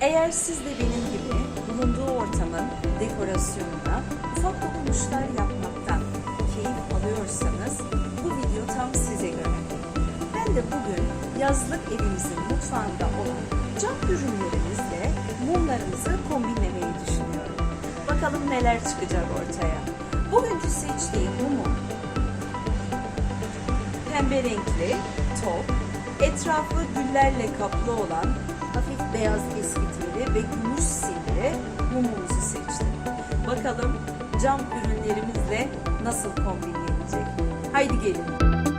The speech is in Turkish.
Eğer siz de benim gibi bulunduğu ortamın dekorasyonuna ufak dokunuşlar yapmaktan keyif alıyorsanız bu video tam size göre. Ben de bugün yazlık evimizin mutfağında olan cam ürünlerimizle mumlarımızı kombinlemeyi düşünüyorum. Bakalım neler çıkacak ortaya. Bugünkü seçtiğim mumum pembe renkli, top, etrafı güllerle kaplı olan hafif beyaz eskitmeli ve gümüş simli mumumuzu seçtim. Bakalım cam ürünlerimizle nasıl kombinlenecek. Haydi gelin.